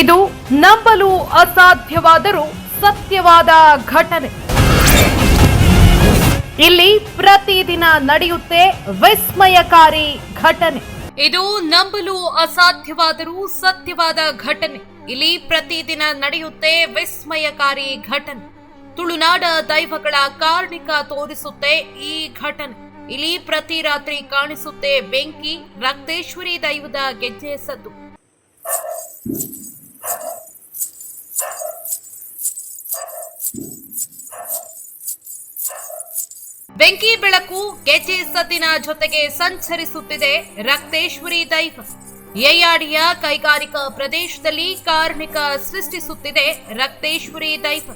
ಇದು ನಂಬಲು ಅಸಾಧ್ಯವಾದರೂ ಸತ್ಯವಾದ ಘಟನೆ. ಇಲ್ಲಿ ಪ್ರತಿದಿನ ನಡೆಯುತ್ತೆ ವಿಸ್ಮಯಕಾರಿ ಘಟನೆ. ಇದು ನಂಬಲು ಅಸಾಧ್ಯವಾದರೂ ಸತ್ಯವಾದ ಘಟನೆ. ಇಲ್ಲಿ ಪ್ರತಿದಿನ ನಡೆಯುತ್ತೆ ವಿಸ್ಮಯಕಾರಿ ಘಟನೆ. ತುಳುನಾಡ ದೈವಗಳ ಕಾರ್ಣಿಕ ತೋರಿಸುತ್ತೆ ಈ ಘಟನೆ. ಇಲ್ಲಿ ಪ್ರತಿ ರಾತ್ರಿ ಕಾಣಿಸುತ್ತೆ ಬೆಂಕಿ ರಕ್ತೇಶ್ವರಿ ದೈವದ ಗೆಜ್ಜೆ ಸದ್ದು. ಬೆಂಕಿ ಬೆಳಕು ಗೆಜೆ ಸದ್ದಿನ ಜೊತೆಗೆ ಸಂಚರಿಸುತ್ತಿದೆ ರಕ್ತೇಶ್ವರಿ ದೈವ. ಯಯ್ಯಾಡಿಯ ಕೈಗಾರಿಕಾ ಪ್ರದೇಶದಲ್ಲಿ ಕಾರ್ಮಿಕ ಸೃಷ್ಟಿಸುತ್ತಿದೆ ರಕ್ತೇಶ್ವರಿ ದೈವ.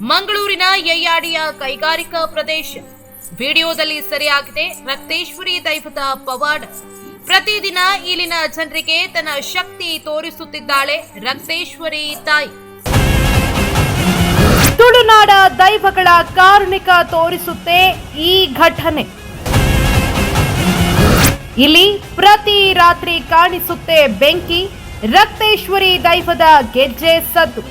ಮಂಗಳೂರಿನ ಯಯ್ಯಾಡಿಯ ಕೈಗಾರಿಕಾ ಪ್ರದೇಶ. ವಿಡಿಯೋದಲ್ಲಿ ಸರಿಯಾಗಿದೆ ರಕ್ತೇಶ್ವರಿ ದೈವದ ಪವಾಡ. ಪ್ರತಿದಿನ ಇಲ್ಲಿನ ಜನರಿಗೆ ತನ್ನ ಶಕ್ತಿ ತೋರಿಸುತ್ತಿದ್ದಾಳೆ ರಕ್ತೇಶ್ವರಿ ತಾಯಿ. ತುಳುನಾಡ ದೈವಗಳ ಕಾರ್ಣಿಕ ತೋರಿಸುತ್ತೆ ಈ ಘಟನೆ. ಇಲ್ಲಿ ಪ್ರತಿ ರಾತ್ರಿ ಕಾಣಿಸುತ್ತೆ ಬೆಂಕಿ, ರಕ್ತೇಶ್ವರಿ ದೈವದ ಗೆಜ್ಜೆ ಸದ್ದು.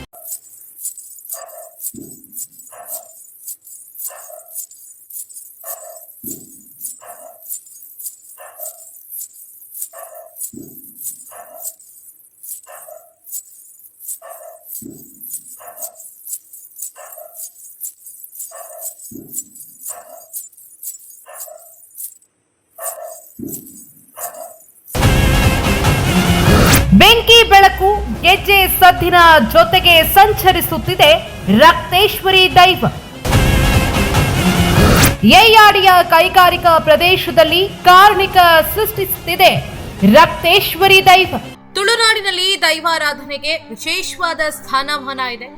ಬೆಂಕಿ ಬೆಳಕು, ಗೆಜ್ಜೆ ಸದ್ದಿನ ಜೊತೆಗೆ ಸಂಚರಿಸುತ್ತಿದೆ ರಕ್ತೇಶ್ವರಿ ದೈವ. ಯಯ್ಯಾಡಿಯ ಕೈಗಾರಿಕಾ ಪ್ರದೇಶದಲ್ಲಿ ಕಾರ್ಮಿಕ ಸೃಷ್ಟಿಸುತ್ತಿದೆ ರಕ್ತೇಶ್ವರಿ ದೈವ. ತುಳುನಾಡಿನಲ್ಲಿ ದೈವಾರಾಧನೆಗೆ ವಿಶೇಷವಾದ ಸ್ಥಾನಮಾನ ಇದೆ.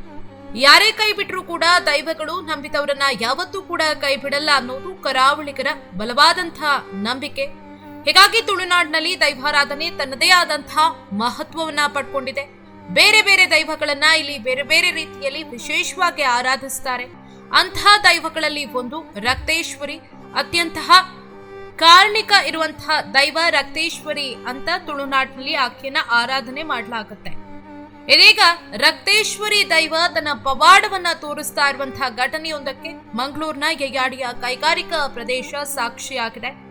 ಯಾರೇ ಕೈ ಬಿಟ್ಟರೂ ಕೂಡ ದೈವಗಳು ನಂಬಿದವರನ್ನ ಯಾವತ್ತೂ ಕೂಡ ಕೈ ಬಿಡಲ್ಲ ಅನ್ನೋದು ಕರಾವಳಿಗರ ಬಲವಾದಂತಹ ನಂಬಿಕೆ. ಹೀಗಾಗಿ ತುಳುನಾಡಿನಲ್ಲಿ ದೈವಾರಾಧನೆ ತನ್ನದೇ ಆದಂತಹ ಮಹತ್ವವನ್ನ ಪಡ್ಕೊಂಡಿದೆ. ಬೇರೆ ಬೇರೆ ದೈವಗಳನ್ನ ಇಲ್ಲಿ ಬೇರೆ ಬೇರೆ ರೀತಿಯಲ್ಲಿ ವಿಶೇಷವಾಗಿ ಆರಾಧಿಸ್ತಾರೆ. ಅಂತಹ ದೈವಗಳಲ್ಲಿ ಒಂದು ರಕ್ತೇಶ್ವರಿ ಅತ್ಯಂತಹ ಕಾರ್ಣಿಕ ಇರುವಂತಹ ದೈವ ರಕ್ತೇಶ್ವರಿ ಅಂತ ತುಳುನಾಡಿನಲ್ಲಿ ಆಕೆಯನ್ನ ಆರಾಧನೆ ಮಾಡಲಾಗುತ್ತೆ. ಇದೀಗ ರಕ್ತೇಶ್ವರಿ ದೈವ ತನ್ನ ಪವಾಡವನ್ನ ತೋರಿಸ್ತಾ ಇರುವಂತಹ ಘಟನೆಯೊಂದಕ್ಕೆ ಮಂಗಳೂರಿನ ಯಯಾಡಿಯ ಕೈಗಾರಿಕಾ ಪ್ರದೇಶ ಸಾಕ್ಷಿಯಾಗಿದೆ.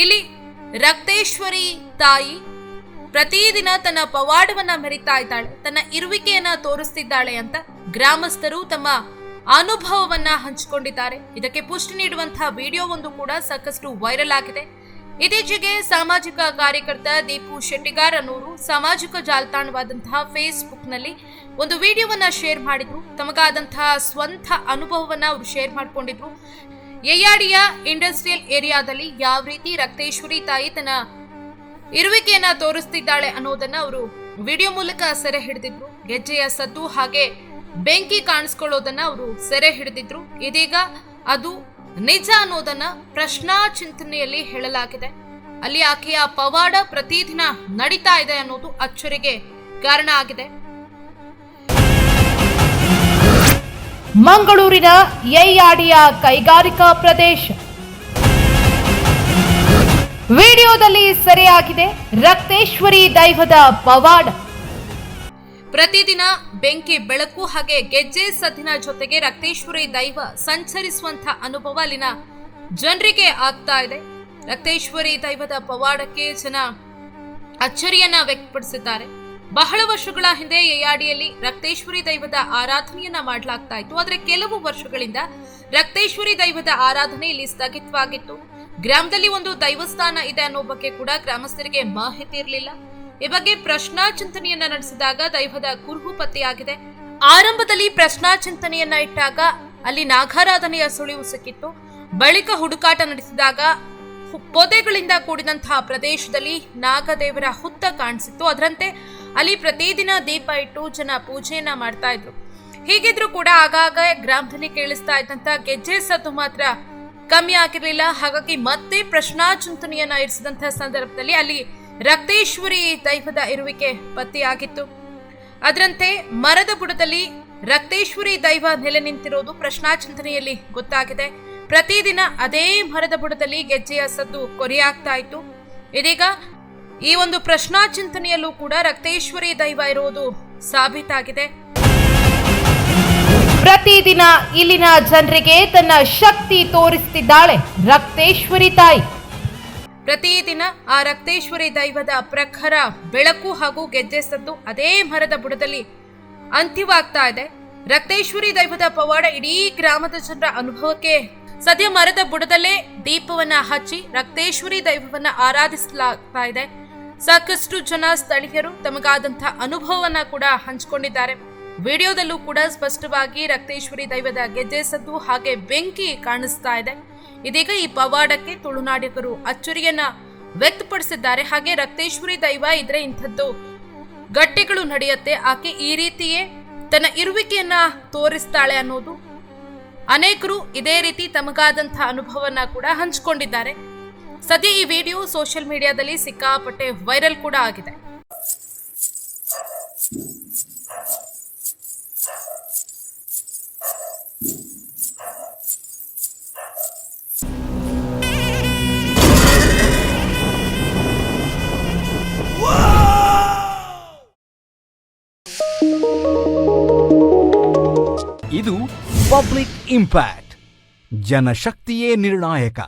ಇಲ್ಲಿ ರಕ್ತೇಶ್ವರಿ ತಾಯಿ ಪ್ರತಿದಿನ ತನ್ನ ಪವಾಡವನ್ನ ಮೆರಿತಾ ಇದ್ದಾಳೆ, ತನ್ನ ಇರುವಿಕೆಯನ್ನ ತೋರಿಸ್ತಿದ್ದಾಳೆ ಅಂತ ಗ್ರಾಮಸ್ಥರು ತಮ್ಮ ಅನುಭವವನ್ನ ಹಂಚಿಕೊಂಡಿದ್ದಾರೆ. ಇದಕ್ಕೆ ಪುಷ್ಟಿ ನೀಡುವಂತಹ ವಿಡಿಯೋ ಒಂದು ಕೂಡ ಸಾಕಷ್ಟು ವೈರಲ್ ಆಗಿದೆ. ಇತ್ತೀಚೆಗೆ ಸಾಮಾಜಿಕ ಕಾರ್ಯಕರ್ತ ದೀಪು ಶೆಟ್ಟಿಗಾರ್ ಅನ್ನೋರು ಸಾಮಾಜಿಕ ಜಾಲತಾಣವಾದಂತಹ ಫೇಸ್ಬುಕ್ನಲ್ಲಿ ಒಂದು ವಿಡಿಯೋವನ್ನ ಶೇರ್ ಮಾಡಿದ್ರು. ತಮಗಾದಂತಹ ಸ್ವಂತ ಅನುಭವವನ್ನ ಅವರು ಶೇರ್ ಮಾಡ್ಕೊಂಡಿದ್ರು. ಯಯ್ಯಾಡಿಯ ಇಂಡಸ್ಟ್ರಿಯಲ್ ಏರಿಯಾದಲ್ಲಿ ಯಾವ ರೀತಿ ರಕ್ತೇಶ್ವರಿ ತಾಯಿ ತನ್ನ ಇರುವಿಕೆಯನ್ನ ತೋರಿಸ್ತಿದ್ದಾಳೆ ಅನ್ನೋದನ್ನ ಅವರು ವಿಡಿಯೋ ಮೂಲಕ ಸೆರೆ ಹಿಡಿದಿದ್ರು. ಗೆಜ್ಜೆಯ ಸದ್ದು ಹಾಗೆ ಬೆಂಕಿ ಕಾಣಿಸ್ಕೊಳ್ಳೋದನ್ನ ಅವರು ಸೆರೆ ಹಿಡಿದಿದ್ರು. ಇದೀಗ ಅದು ನಿಜ ಅನ್ನೋದನ್ನ ಪ್ರಶ್ನಾ ಚಿಂತನೆಯಲ್ಲಿ ಹೇಳಲಾಗಿದೆ. ಅಲ್ಲಿ ಆಕೆಯ ಪವಾಡ ಪ್ರತಿದಿನ ನಡೀತಾ ಇದೆ ಅನ್ನೋದು ಅಚ್ಚರಿಗೆ ಕಾರಣ ಆಗಿದೆ. ಮಂಗಳೂರಿನ ಎಐಆಡಿಯ ಕೈಗಾರಿಕಾ ಪ್ರದೇಶ. ವಿಡಿಯೋದಲ್ಲಿ ಸೆರೆಯಾಗಿದೆ ರಕ್ತೇಶ್ವರಿ ದೈವದ ಪವಾಡ. ಪ್ರತಿದಿನ ಬೆಂಕಿ ಬೆಳಕು ಹಾಗೆ ಗೆಜ್ಜೆ ಸದ್ದಿನ ಜೊತೆಗೆ ರಕ್ತೇಶ್ವರಿ ದೈವ ಸಂಚರಿಸುವಂತ ಅನುಭವ ಅಲ್ಲಿನ ಜನರಿಗೆ ಆಗ್ತಾ ಇದೆ. ರಕ್ತೇಶ್ವರಿ ದೈವದ ಪವಾಡಕ್ಕೆ ಜನ ಅಚ್ಚರಿಯನ್ನ ವ್ಯಕ್ತಪಡಿಸಿದ್ದಾರೆ. ಬಹಳ ವರ್ಷಗಳ ಹಿಂದೆ ಯಯಾಡಿಯಲ್ಲಿ ರಕ್ತೇಶ್ವರಿ ದೈವದ ಆರಾಧನೆಯನ್ನ ಮಾಡಲಾಗ್ತಾ ಇತ್ತು. ಆದರೆ ಕೆಲವು ವರ್ಷಗಳಿಂದ ರಕ್ತೇಶ್ವರಿ ದೈವದ ಆರಾಧನೆ ಇಲ್ಲಿ ಸ್ಥಗಿತವಾಗಿತ್ತು. ಗ್ರಾಮದಲ್ಲಿ ಒಂದು ದೈವಸ್ಥಾನ ಇದೆ ಅನ್ನೋ ಬಗ್ಗೆ ಕೂಡ ಗ್ರಾಮಸ್ಥರಿಗೆ ಮಾಹಿತಿ ಇರಲಿಲ್ಲ. ಈ ಬಗ್ಗೆ ಪ್ರಶ್ನಾ ಚಿಂತನೆಯನ್ನ ನಡೆಸಿದಾಗ ದೈವದ ಕುರುಹು ಪತ್ತೆಯಾಗಿದೆ. ಆರಂಭದಲ್ಲಿ ಪ್ರಶ್ನಾ ಚಿಂತನೆಯನ್ನ ಇಟ್ಟಾಗ ಅಲ್ಲಿ ನಾಗಾರಾಧನೆಯ ಸುಳಿವು ಸಿಕ್ಕಿತ್ತು. ಬಳಿಕ ಹುಡುಕಾಟ ನಡೆಸಿದಾಗ ಪೊದೆಗಳಿಂದ ಕೂಡಿದಂತಹ ಪ್ರದೇಶದಲ್ಲಿ ನಾಗದೇವರ ಹುತ್ತ ಕಾಣಿಸಿತ್ತು. ಅದರಂತೆ ಅಲ್ಲಿ ಪ್ರತಿದಿನ ದೀಪ ಇಟ್ಟು ಜನ ಪೂಜೆಯನ್ನ ಮಾಡ್ತಾ ಇದ್ರು. ಹೀಗಿದ್ರು ಕೂಡ ಆಗಾಗ ಗ್ರಾಮದಲ್ಲಿ ಕೇಳಿಸ್ತಾ ಇದ್ದಂತ ಗೆಜ್ಜೆ ಸದ್ದು ಮಾತ್ರ ಕಮ್ಮಿ ಆಗಿರಲಿಲ್ಲ. ಹಾಗಾಗಿ ಮತ್ತೆ ಪ್ರಶ್ನಾ ಚಿಂತನೆಯನ್ನ ಇರಿಸಿದಂತಹ ಸಂದರ್ಭದಲ್ಲಿ ಅಲ್ಲಿ ರಕ್ತೇಶ್ವರಿ ದೈವದ ಇರುವಿಕೆ ಪತ್ತೆಯಾಗಿತ್ತು. ಅದರಂತೆ ಮರದ ಬುಡದಲ್ಲಿ ರಕ್ತೇಶ್ವರಿ ದೈವ ನೆಲೆ ನಿಂತಿರೋದು ಪ್ರಶ್ನಾ ಚಿಂತನೆಯಲ್ಲಿ ಗೊತ್ತಾಗಿದೆ. ಪ್ರತಿದಿನ ಅದೇ ಮರದ ಬುಡದಲ್ಲಿ ಗೆಜ್ಜೆಯ ಸದ್ದು ಕೊರೆಯಾಗ್ತಾ ಇತ್ತು. ಇದೀಗ ಈ ಒಂದು ಪ್ರಶ್ನಾ ಚಿಂತನೆಯಲ್ಲೂ ಕೂಡ ರಕ್ತೇಶ್ವರಿ ದೈವ ಇರುವುದು ಸಾಬೀತಾಗಿದೆ. ಪ್ರತಿದಿನ ಇಲ್ಲಿನ ಜನರಿಗೆ ತನ್ನ ಶಕ್ತಿ ತೋರಿಸ್ತಿದ್ದಾಳೆ ರಕ್ತೇಶ್ವರಿ ತಾಯಿ. ಪ್ರತಿದಿನ ಆ ರಕ್ತೇಶ್ವರಿ ದೈವದ ಪ್ರಖರ ಬೆಳಕು ಹಾಗೂ ಗೆಜ್ಜೆ ಸದ್ದು ಅದೇ ಮರದ ಬುಡದಲ್ಲಿ ಅಂತ್ಯವಾಗ್ತಾ ಇದೆ. ರಕ್ತೇಶ್ವರಿ ದೈವದ ಪವಾಡ ಇಡೀ ಗ್ರಾಮದ ಜನರ ಅನುಭವಕ್ಕೆ ಸದ್ಯ ಮರದ ಬುಡದಲ್ಲೇ ದೀಪವನ್ನ ಹಚ್ಚಿ ರಕ್ತೇಶ್ವರಿ ದೈವವನ್ನ ಆರಾಧಿಸಲಾಗ್ತಾ ಇದೆ. ಸಾಕಷ್ಟು ಜನ ಸ್ಥಳೀಯರು ತಮಗಾದಂತಹ ಅನುಭವವನ್ನ ಕೂಡ ಹಂಚಿಕೊಂಡಿದ್ದಾರೆ. ವಿಡಿಯೋದಲ್ಲೂ ಕೂಡ ಸ್ಪಷ್ಟವಾಗಿ ರಕ್ತೇಶ್ವರಿ ದೈವದ ಗೆಜ್ಜೆ ಸದ್ದು ಹಾಗೆ ಬೆಂಕಿ ಕಾಣಿಸ್ತಾ ಇದೆ. ಇದೀಗ ಈ ಪವಾಡಕ್ಕೆ ತುಳುನಾಡಿಗರು ಅಚ್ಚರಿಯನ್ನ ವ್ಯಕ್ತಪಡಿಸಿದ್ದಾರೆ. ಹಾಗೆ ರಕ್ತೇಶ್ವರಿ ದೈವ ಇದ್ರೆ ಇಂಥದ್ದು ಗಟ್ಟಿಗಳು ನಡೆಯುತ್ತೆ. ಆಕೆ ಈ ರೀತಿಯೇ ತನ್ನ ಇರುವಿಕೆಯನ್ನ ತೋರಿಸ್ತಾಳೆ ಅನ್ನೋದು ಅನೇಕರು ಇದೇ ರೀತಿ ತಮಗಾದಂತಹ ಅನುಭವನ ಕೂಡ ಹಂಚಿಕೊಂಡಿದ್ದಾರೆ. ಸದ್ಯ ಈ ವಿಡಿಯೋ ಸೋಷಿಯಲ್ ಮೀಡಿಯಾದಲ್ಲಿ ಸಿಕ್ಕಾಪಟ್ಟೆ ವೈರಲ್ ಕೂಡ ಆಗಿದೆ. ಇದು ಪಬ್ಲಿಕ್ ಇಂಪ್ಯಾಕ್ಟ್ ಜನಶಕ್ತಿಯೇ ನಿರ್ಣಾಯಕ.